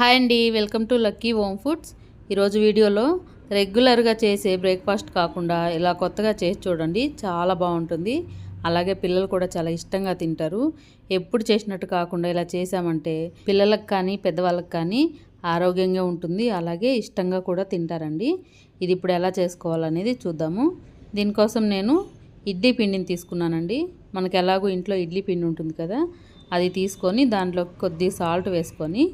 Hi అండి welcome to lucky home foods. ఈరోజు వీడియోలో రెగ్యులర్గా చేసే బ్రేక్ఫాస్ట్ కాకుండా ఇలా కొత్తగా చేసి చూడండి చాలా బాగుంటుంది. అలాగే పిల్లలు కూడా చాలా ఇష్టంగా తింటారు. ఎప్పుడు చేసినట్టు కాకుండా ఇలా చేసామంటే పిల్లలకు కానీ పెద్దవాళ్ళకి కానీ ఆరోగ్యంగా ఉంటుంది. అలాగే ఇష్టంగా కూడా తింటారండి. ఇది ఇప్పుడు ఎలా చేసుకోవాలనేది చూద్దాము. దీనికోసం నేను ఇడ్లీ పిండిని తీసుకున్నానండి. మనకు ఎలాగో ఇంట్లో ఇడ్లీ పిండి ఉంటుంది కదా అది తీసుకొని దాంట్లో కొద్ది సాల్ట్ వేసుకొని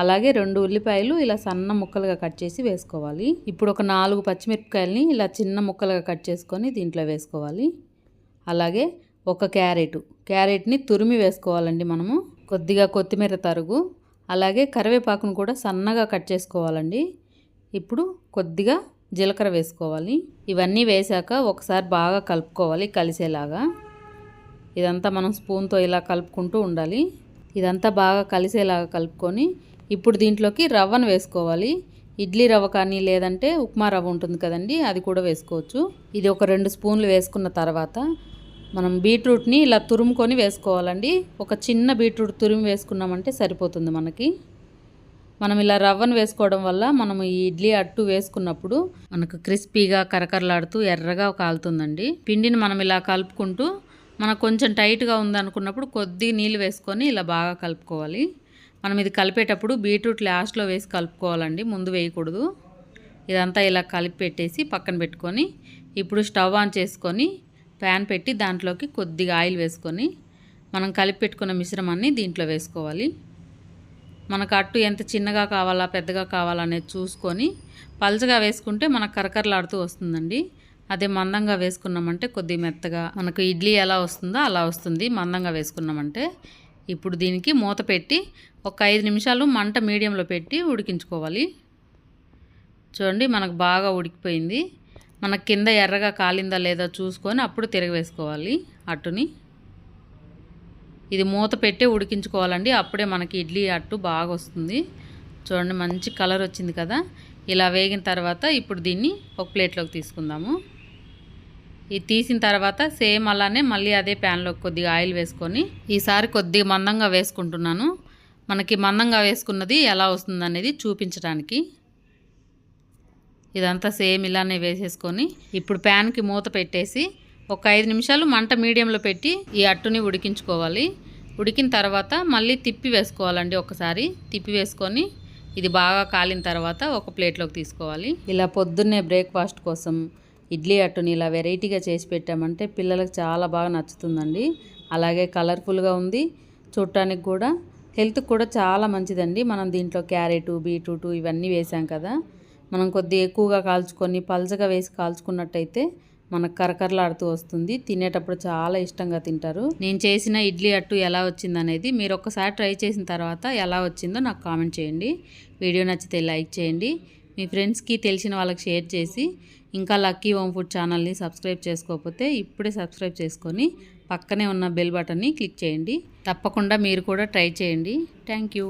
అలాగే రెండు ఉల్లిపాయలు ఇలా సన్న ముక్కలుగా కట్ చేసి వేసుకోవాలి. ఇప్పుడు ఒక నాలుగు పచ్చిమిరపకాయలని ఇలా చిన్న ముక్కలుగా కట్ చేసుకొని దీంట్లో వేసుకోవాలి. అలాగే ఒక క్యారెట్ క్యారెట్ని తురిమి వేసుకోవాలండి మనము. కొద్దిగా కొత్తిమీర తరుగు అలాగే కరివేపాకును కూడా సన్నగా కట్ చేసుకోవాలండి. ఇప్పుడు కొద్దిగా జీలకర్ర వేసుకోవాలి. ఇవన్నీ వేశాక ఒకసారి బాగా కలుపుకోవాలి కలిసేలాగా. ఇదంతా మనం స్పూన్తో ఇలా కలుపుకుంటూ ఉండాలి. ఇదంతా బాగా కలిసేలాగా కలుపుకొని ఇప్పుడు దీంట్లోకి రవ్వను వేసుకోవాలి. ఇడ్లీ రవ్వ కానీ లేదంటే ఉప్మా రవ్వ ఉంటుంది కదండి అది కూడా వేసుకోవచ్చు. ఇది ఒక రెండు స్పూన్లు వేసుకున్న తర్వాత మనం బీట్రూట్ని ఇలా తురుముకొని వేసుకోవాలండి. ఒక చిన్న బీట్రూట్ తురిమి వేసుకున్నామంటే సరిపోతుంది మనకి. మనం ఇలా రవ్వను వేసుకోవడం వల్ల మనం ఈ ఇడ్లీ అట్టు వేసుకున్నప్పుడు మనకు క్రిస్పీగా కరకరలాడుతూ ఎర్రగా కాలుతుందండి. పిండిని మనం ఇలా కలుపుకుంటూ మనకు కొంచెం టైట్గా ఉందనుకున్నప్పుడు కొద్ది నీళ్ళు వేసుకొని ఇలా బాగా కలుపుకోవాలి. మనం ఇది కలిపేటప్పుడు బీట్రూట్ లాస్ట్లో వేసి కలుపుకోవాలండి. ముందు వేయకూడదు. ఇదంతా ఇలా కలిపి పెట్టేసి పక్కన పెట్టుకొని ఇప్పుడు స్టవ్ ఆన్ చేసుకొని ప్యాన్ పెట్టి దాంట్లోకి కొద్దిగా ఆయిల్ వేసుకొని మనం కలిపి పెట్టుకున్న మిశ్రమాన్ని దీంట్లో వేసుకోవాలి. మనకు అట్టు ఎంత చిన్నగా కావాలా పెద్దగా కావాలా అనేది చూసుకొని పల్చగా వేసుకుంటే మనకు కరకరలాడుతూ వస్తుందండి. అదే మందంగా వేసుకున్నామంటే కొద్ది మెత్తగా మనకు ఇడ్లీ ఎలా వస్తుందో అలా వస్తుంది మందంగా వేసుకున్నామంటే. ఇప్పుడు దీనికి మూత పెట్టి ఒక ఐదు నిమిషాలు మంట మీడియంలో పెట్టి ఉడికించుకోవాలి. చూడండి మనకు బాగా ఉడికిపోయింది. మనకు కింద ఎర్రగా కాలిందా లేదా చూసుకొని అప్పుడు తిరగవేసుకోవాలి అట్టుని. ఇది మూత పెట్టే ఉడికించుకోవాలండి. అప్పుడే మనకి ఇడ్లీ అట్టు బాగా వస్తుంది. చూడండి మంచి కలర్ వచ్చింది కదా. ఇలా వేగిన తర్వాత ఇప్పుడు దీన్ని ఒక ప్లేట్లోకి తీసుకుందాము. ఇది తీసిన తర్వాత సేమ్ అలానే మళ్ళీ అదే ప్యాన్లో కొద్దిగా ఆయిల్ వేసుకొని ఈసారి కొద్దిగా మందంగా వేసుకుంటున్నాను. మనకి మందంగా వేసుకున్నది ఎలా వస్తుంది అనేది చూపించడానికి. ఇదంతా సేమ్ ఇలానే వేసేసుకొని ఇప్పుడు ప్యాన్కి మూత పెట్టేసి ఒక ఐదు నిమిషాలు మంట మీడియంలో పెట్టి ఈ అట్టుని ఉడికించుకోవాలి. ఉడికిన తర్వాత మళ్ళీ తిప్పి వేసుకోవాలండి ఒకసారి. తిప్పి వేసుకొని ఇది బాగా కాలిన తర్వాత ఒక ప్లేట్లోకి తీసుకోవాలి. ఇలా పొద్దున్నే బ్రేక్ఫాస్ట్ కోసం ఇడ్లీ అట్టుని ఇలా వెరైటీగా చేసి పెట్టామంటే పిల్లలకు చాలా బాగా నచ్చుతుందండి. అలాగే కలర్ఫుల్గా ఉంది. చూడటానికి కూడా హెల్త్కి కూడా చాలా మంచిదండి. మనం దీంట్లో క్యారెట్ బీట్రూట్ ఇవన్నీ వేసాం కదా. మనం కొద్దిగా ఎక్కువగా కాల్చుకొని పల్చగా వేసి కాల్చుకున్నట్టయితే మనకు కరకరలాడుతూ వస్తుంది. తినేటప్పుడు చాలా ఇష్టంగా తింటారు. నేను చేసిన ఇడ్లీ అట్టు ఎలా వచ్చింది అనేది మీరు ఒక్కసారి ట్రై చేసిన తర్వాత ఎలా వచ్చిందో నాకు కామెంట్ చేయండి. వీడియో నచ్చితే లైక్ చేయండి. మీ ఫ్రెండ్స్కి తెలిసిన వాళ్ళకి షేర్ చేసి ఇంకా లక్కీ హోమ్ ఫుడ్ ఛానల్ని సబ్స్క్రైబ్ చేసుకోకపోతే ఇప్పుడే సబ్స్క్రైబ్ చేసుకొని పక్కనే ఉన్న బెల్ బటన్ని క్లిక్ చేయండి. తప్పకుండా మీరు కూడా ట్రై చేయండి. Thank you.